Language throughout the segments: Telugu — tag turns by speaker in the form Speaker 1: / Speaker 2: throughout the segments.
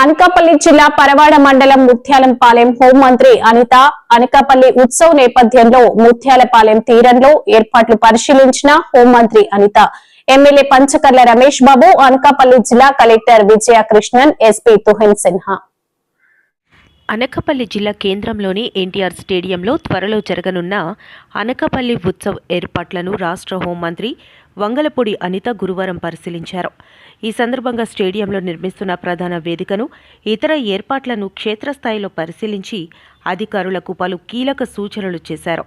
Speaker 1: అనకాపల్లి జిల్లా పరవాడ మండలం ముత్యాలంపాలెం హోంమంత్రి అనిత అనకాపల్లి ఉత్సవ్ నేపథ్యంలో ముత్యాలపాలెం తీరంలో ఏర్పాట్లు పరిశీలించిన హోంమంత్రి అనిత. ఎమ్మెల్యే పంచకర్ల రమేష్ బాబు అనకాపల్లి జిల్లా కలెక్టర్ విజయకృష్ణన్ ఎస్పీ తుహిన్ సిన్హా.
Speaker 2: అనకపల్లి జిల్లా కేంద్రంలోని ఎన్టీఆర్ స్టేడియంలో త్వరలో జరగనున్న అనకాపల్లి ఉత్సవ్ ఏర్పాట్లను రాష్ట్ర హోంమంత్రి వంగలపూడి అనిత గురువారం పరిశీలించారు. ఈ సందర్భంగా స్టేడియంలో నిర్మిస్తున్న ప్రధాన వేదికను ఇతర ఏర్పాట్లను క్షేత్రస్థాయిలో పరిశీలించి అధికారులకు పలు కీలక సూచనలు చేశారు.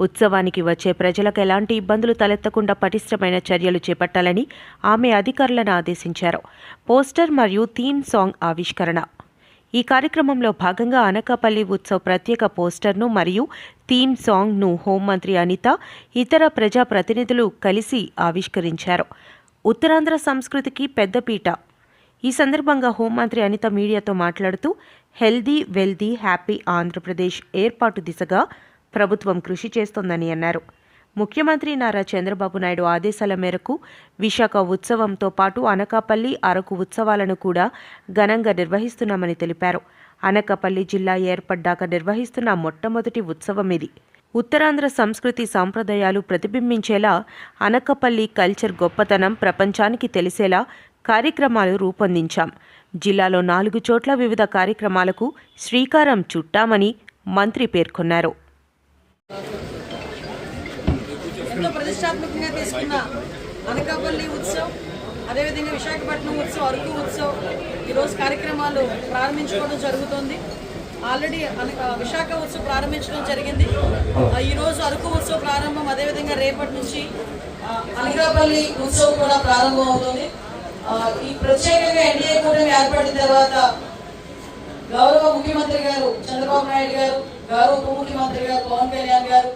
Speaker 2: ఉత్సవానికి వచ్చే ప్రజలకు ఎలాంటి ఇబ్బందులు తలెత్తకుండా పటిష్టమైన చర్యలు చేపట్టాలని ఆమె అధికారులను ఆదేశించారు. పోస్టర్ మరియు థీమ్ సాంగ్ ఆవిష్కరణ. ఈ కార్యక్రమంలో భాగంగా అనకాపల్లి ఉత్సవ్ ప్రత్యేక పోస్టర్ను మరియు థీమ్ సాంగ్ను హోంమంత్రి అనిత ఇతర ప్రజా ప్రతినిధులు కలిసి ఆవిష్కరించారు. ఉత్తరాంధ్ర సంస్కృతికి పెద్దపీట ఈ సందర్భంగా హోంమంత్రి అనిత మీడియాతో మాట్లాడుతూ హెల్దీ వెల్దీ హ్యాపీ ఆంధ్రప్రదేశ్ ఏర్పాటు దిశగా ప్రభుత్వం కృషి చేస్తోందని అన్నారు. ముఖ్యమంత్రి నారా చంద్రబాబు నాయుడు ఆదేశాల మేరకు విశాఖ ఉత్సవంతో పాటు అనకాపల్లి అరకు ఉత్సవాలను కూడా ఘనంగా నిర్వహిస్తున్నామని తెలిపారు. అనకాపల్లి జిల్లా ఏర్పడ్డాక నిర్వహిస్తున్న మొట్టమొదటి ఉత్సవం ఇది. ఉత్తరాంధ్ర సంస్కృతి సాంప్రదాయాలు ప్రతిబింబించేలా అనకపల్లి కల్చర్ గొప్పతనం ప్రపంచానికి తెలిసేలా కార్యక్రమాలు రూపొందించాం. జిల్లాలో నాలుగు చోట్ల వివిధ కార్యక్రమాలకు శ్రీకారం చుట్టామని మంత్రి పేర్కొన్నారు.
Speaker 3: ప్రతిష్టాత్మకంగా తీసుకున్న అనకాపల్లి ఉత్సవ్ అదేవిధంగా విశాఖపట్నం ఉత్సవం అరకు ఉత్సవం ఈరోజు కార్యక్రమాలు ప్రారంభించుకోవడం జరుగుతోంది. ఆల్రెడీ విశాఖ ఉత్సవం ప్రారంభించడం జరిగింది. ఈరోజు అరకు ఉత్సవ ప్రారంభం అదేవిధంగా రేపటి నుంచి అనకాపల్లి ఉత్సవం కూడా ప్రారంభం అవుతుంది. ఈ ప్రత్యేకంగా ఎన్డీఏ కూటమి ఏర్పడిన తర్వాత గౌరవ ముఖ్యమంత్రి గారు చంద్రబాబు నాయుడు గారు గౌరవ ఉప ముఖ్యమంత్రి గారు పవన్ కళ్యాణ్ గారు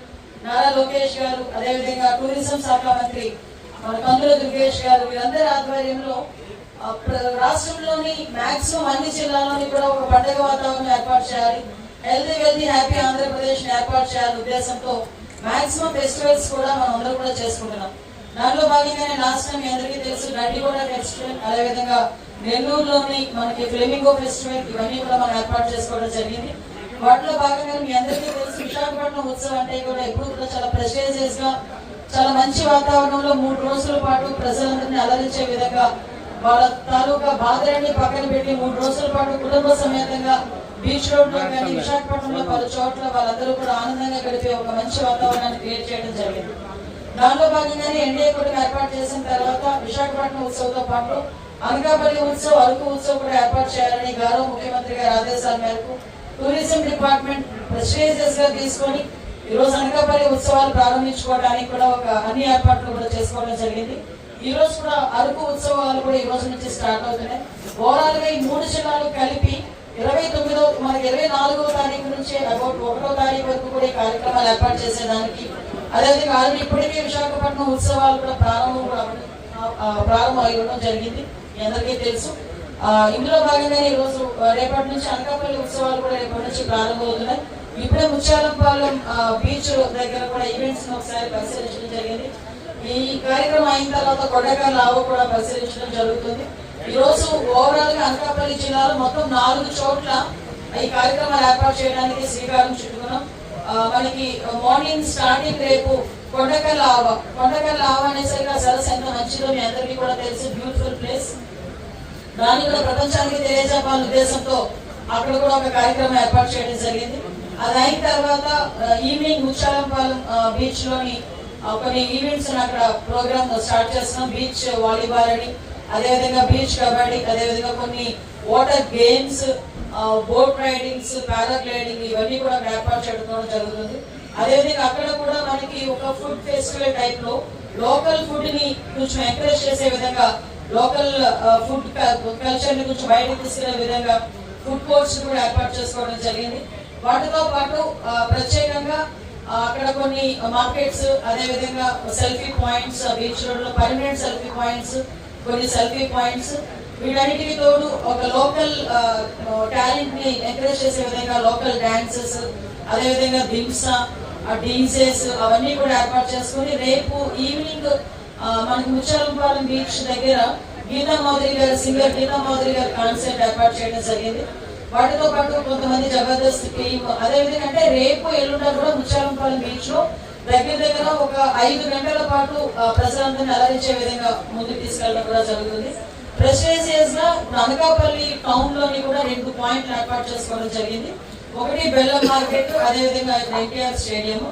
Speaker 3: నారా లోకేష్ గారు అదేవిధంగా టూరిజం శాఖ మంత్రి మన కందుల దుర్గేష్ గారు వీరందరి ఆధ్వర్యంలో రాష్ట్రంలోని మాక్సిమం అన్ని జిల్లాల్లోని కూడా ఒక పండుగ వాతావరణం ఏర్పాటు చేయాలి. హెల్తీ వెల్తీ హ్యాపీ ఆంధ్రప్రదేశ్ ఏర్పాటు చేయాలి ఉద్దేశంతో మాక్సిమం ఫెస్టివల్స్ కూడా మనం అందరూ కూడా చేసుకుంటున్నాం. దాంట్లో భాగంగానే లాస్ట్ టైం అందరికీ తెలుసు గండిగోడ ఫెస్టివల్ అదేవిధంగా నెల్లూరులోని మనకి ఫ్లెమింగో ఫెస్టివల్ ఇవన్నీ కూడా మనం ఏర్పాటు చేసుకోవడం జరిగింది. వాటిలో భాగంగా మీ అందరికీ తెలుసు విశాఖపట్నం ఉత్సవం అంటే కూడా ఎప్పుడు కూడా చాలా ప్రెస్టేజియస్గా చాలా మంచి వాతావరణంలో మూడు రోజుల పాటు ప్రజలందరినీ అలరించే విధంగా వాళ్ళ తాలూకా బాధలన్నీ పక్కన పెట్టి మూడు రోజుల పాటు కుటుంబ సమేతంగా బీచ్ రోడ్లో కానీ విశాఖపట్నంలో పలు చోట్ల వాళ్ళందరూ కూడా ఆనందంగా గడిపే ఒక మంచి వాతావరణాన్ని క్రియేట్ చేయడం జరిగింది. దానిలో భాగంగానే ఎన్డీఏ కూటమి ఏర్పాటు చేసిన తర్వాత విశాఖపట్నం ఉత్సవంతో పాటు అనకాపల్లి ఉత్సవ్ అరకు ఉత్సవ్ కూడా ఏర్పాటు చేయాలని గౌరవ ముఖ్యమంత్రి గారి ఆదేశాల మేరకు టూరిజం డిపార్ట్మెంట్ ప్రెస్టీజియస్గా తీసుకొని ఈ రోజు అనకాపల్లి ఉత్సవాలు ప్రారంభించుకోవడానికి కూడా ఒక అన్ని ఏర్పాట్లు కూడా చేసుకోవడం జరిగింది. ఈ రోజు కూడా అరకు ఉత్సవాలు కూడా ఈ రోజు నుంచి స్టార్ట్ అవుతున్నాయి. ఓవరాల్గా ఈ మూడు జిల్లాలు కలిపి ఇరవై తొమ్మిదో మనకి ఇరవై నాలుగో తారీఖు నుంచి అబౌట్ ఒకటో తారీఖు వరకు కూడా ఈ కార్యక్రమాలు ఏర్పాటు చేసేదానికి. అదేవిధంగా ఆల్రెడీ ఇప్పటికే విశాఖపట్నం ఉత్సవాలు కూడా ప్రారంభం కూడా అవ్వడం- ప్రారంభం జరిగింది. మీ అందరికీ తెలుసు. ఇందులో భాగంగానే ఈ రోజు రేపటి నుంచి అనకాపల్లి ఉత్సవాలు కూడా రేపటి నుంచి ప్రారంభమవుతున్నాయి ఇప్పుడే ముత్యాలంపాలెం బీచ్ దగ్గర కూడా ఈవెంట్స్ ఒకసారి పరిశీలించడం జరిగింది. ఈ కార్యక్రమం అయిన తర్వాత కొడక లావు కూడా పరిశీలించడం జరుగుతుంది. ఈరోజు ఓవరాల్గా అనకాపల్లి జిల్లాలో మొత్తం నాలుగు చోట్ల ఈ కార్యక్రమాలు ఏర్పాటు చేయడానికి శ్రీకారం చుట్టుకున్నాం. మనకి మార్నింగ్ స్టార్టింగ్ రేపు కొండకల్ ఆవ కొండకల్ ఆవ అనేసరిగా సరస్సు ఎంత మంచిదో మీ అందరికీ కూడా తెలుసు. Beautiful place. దాన్ని కూడా ప్రపంచానికి తెలియజెప్పాలనే ఉద్దేశంతో అక్కడ కూడా ఒక కార్యక్రమం ఏర్పాటు చేయడం జరిగింది. అది అయిన తర్వాత ఈవినింగ్ ముచ్చాలంపాలెం బీచ్లోని కొన్ని ఈవెంట్స్ అక్కడ ప్రోగ్రామ్ స్టార్ట్ చేస్తున్నాం. బీచ్ వాలీబాల్ అని అదేవిధంగా బీచ్ కబడ్డీ అదేవిధంగా కొన్ని water games boat ridings paragliding ఇవన్నీ కూడా ఏర్పాటు చేయడం జరుగుతుంది. అదేవిధంగా అక్కడ కూడా మనకి ఒక ఫుడ్ ఫెస్టివల్ టైప్లో లోకల్ ఫుడ్ని కొంచెం ఎంకరేజ్ చేసే విధంగా లోకల్ ఫుడ్ కల్చర్ని కొంచెం బయటకు తీసుకునే విధంగా ఫుడ్ కోర్ట్స్ కూడా ఏర్పాటు చేసుకోవడం జరిగింది. వాటితో పాటు ప్రత్యేకంగా అక్కడ కొన్ని మార్కెట్స్ అదే విధంగా సెల్ఫీ పాయింట్స్ బీచ్ రోడ్లో పర్మనెంట్ సెల్ఫీ పాయింట్స్ కొన్ని సెల్ఫీ పాయింట్స్. వీటన్నిటికి తోడు ఒక లోకల్ టాలెంట్ని ఎంకరేజ్ చేసే విధంగా లోకల్ డ్యాన్సెస్ అదే విధంగా డీజేస్ అవన్నీ కూడా ఏర్పాటు చేసుకుని రేపు ఈవినింగ్ మనకి ముచ్చాలంపాలెం బీచ్ దగ్గర గీతా మాధురి గారు సింగర్ గీతా మాధురి గారు కాన్సర్ట్ ఏర్పాటు చేయడం జరిగింది. వాటితో పాటు కొంతమంది జబర్దస్త్ టీమ్ అదేవిధంగా అంటే రేపు ఎల్లుండ కూడా ముచ్చాలంపాలెం బీచ్లో దగ్గర దగ్గర ఒక ఐదు గంటల పాటు ప్రజలందరినీ అలరించే విధంగా ముందుకు తీసుకెళ్ళడం కూడా జరుగుతుంది. ప్రెస్టేజియస్గా ఇప్పుడు అనకాపల్లి టౌన్లోని కూడా రెండు పాయింట్లు ఏర్పాటు చేసుకోవడం జరిగింది. ఒకటి బెల్లం మార్కెట్ అదేవిధంగా ఎన్టీఆర్ స్టేడియం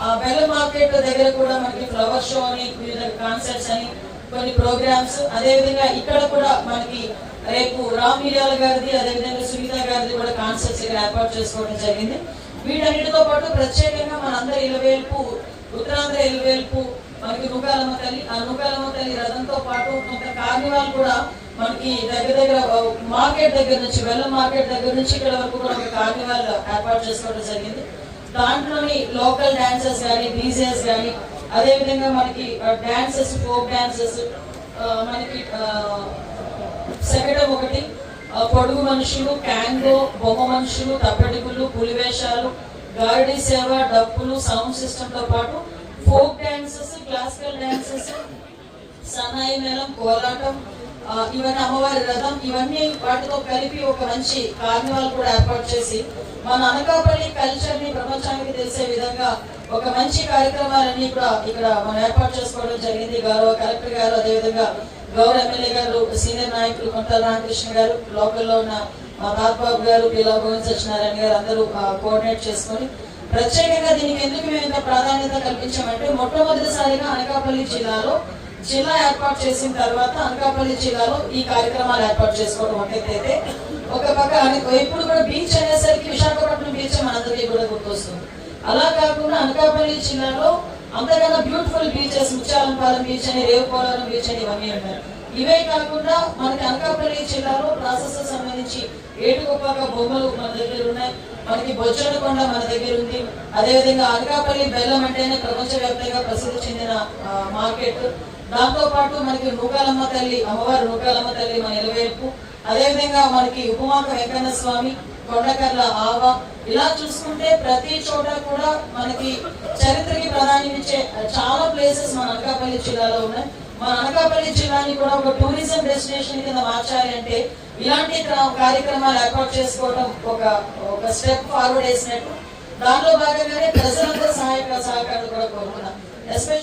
Speaker 3: ఆ బెల్లం మార్కెట్ దగ్గర కూడా మనకి ఫ్లవర్ షో అని వివిధ కాన్సర్ట్స్ అని కొన్ని ప్రోగ్రామ్స్ అదేవిధంగా ఇక్కడ కూడా మనకి రేపు రామ్ మిర్యాల గారిది అదేవిధంగా సునీత గారిది కూడా కాన్సర్ట్స్ ఇక్కడ ఏర్పాటు చేసుకోవడం జరిగింది. వీటన్నిటితో పాటు ప్రత్యేకంగా మనందరి ఇలవేల్పు ఉత్తరాంధ్ర ఇలవేల్పు మనకి నూకాలమ్మ తల్లి ఆ నూకాలమ్మ తల్లి రథంతో పాటు కొంత కార్నివాల్ కూడా మనకి దగ్గర దగ్గర మార్కెట్ దగ్గర నుంచి వెల్ల మార్కెట్ దగ్గర నుంచి ఇక్కడ వరకు కూడా ఒక కార్నివాల్ ఏర్పాటు చేసుకోవడం జరిగింది. దాంట్లోని లోకల్ డాన్సర్స్ కానీ డీజేస్ కానీ అదేవిధంగా మనకి డాన్సెస్ ఫోక్ డాన్సెస్ మనకి సెకండ్ ఒకటి పొడుగు మనుషులు క్యాంగో బొమ్మ మనుషులు తప్పటిగుళ్ళు పులివేషాలు గారడీ సేవ డప్పులు సౌండ్ సిస్టంతో పాటు ఫోక్ డ్యాన్సెస్ క్లాసికల్ డ్యాన్సెస్ సన్నాయి మేళం కోలాటం ఇవన్నీ అమ్మవారి రథం ఇవన్నీ వాటితో కలిపి ఒక మంచి కార్నివాల్ కూడా ఏర్పాటు చేసి మన అనకాపల్లి కల్చర్ని ప్రపంచానికి తెలిసే విధంగా ఒక మంచి కార్యక్రమాలన్నీ కూడా ఇక్కడ మనం ఏర్పాటు చేసుకోవడం జరిగింది. గౌరవ కలెక్టర్ గారు అదేవిధంగా గౌరవ ఎమ్మెల్యే గారు సీనియర్ నాయకులు కొంత రామకృష్ణ గారు లోకల్లో ఉన్న మా గారు పిల్ల గోవింద్ సత్యనారాయణ గారు అందరూ కోఆర్డినేట్ చేసుకొని ప్రత్యేకంగా దీనికి ఎందుకు మేము ఇంత ప్రాధాన్యత కల్పించామంటే మొట్టమొదటిసారిగా అనకాపల్లి జిల్లాలో జిల్లా ఏర్పాటు చేసిన తర్వాత అనకాపల్లి జిల్లాలో ఈ కార్యక్రమాలు ఏర్పాటు చేసుకోవడం ఒకటైతే ఒక పక్క ఎప్పుడు కూడా బీచ్ అనేసరికి విశాఖపట్నం బీచ్ మనందరికీ కూడా గుర్తొస్తుంది. అలా కాకుండా అనకాపల్లి జిల్లాలో అంతకన్నా బ్యూటిఫుల్ బీచెస్ ముత్యాలంపాలెం బీచ్ అని రేవుపోలవరం బీచ్ అని ఇవన్నీ అంటారు. ఇవే కాకుండా మనకి అనకాపల్లి జిల్లాలో ప్రాసెస్ సంబంధించి ఏటుకొప్పాక బొమ్మలు మన దగ్గర ఉన్నాయి. మనకి బొచ్చడకొండ మన దగ్గర ఉంది. అదేవిధంగా అనకాపల్లి బెల్లం అంటేనే ప్రపంచవ్యాప్తంగా ప్రసిద్ధి చెందిన మార్కెట్. దాంతోపాటు మనకి నూకాలమ్మ తల్లి అమ్మవారు నూకాలమ్మ తల్లి మన ఎలవేల్పు అదేవిధంగా మనకి ఉపమాక వెంకన్న స్వామి కొండకర్ల ఆవ ఇలా చూసుకుంటే ప్రతి చోట కూడా మనకి చరిత్రకి ప్రాధాన్యం ఇచ్చే చాలా ప్లేసెస్ మన అనకాపల్లి జిల్లాలో ఉన్నాయి. మన అనకాపల్లి జిల్లాని కూడా ఒక టూరిజం డెస్టినేషన్ కింద మార్చాలి అంటే ఇలాంటి కార్యక్రమాలు ఏర్పాటు చేసుకోవడం ఒక ఒక స్టెప్ ఫార్వర్డ్ వేసినట్టు. దానిలో భాగంగానే ప్రజలందరూ సహాయక సహకారాలు కూడా కోరుకున్నాం ఎస్పెషల్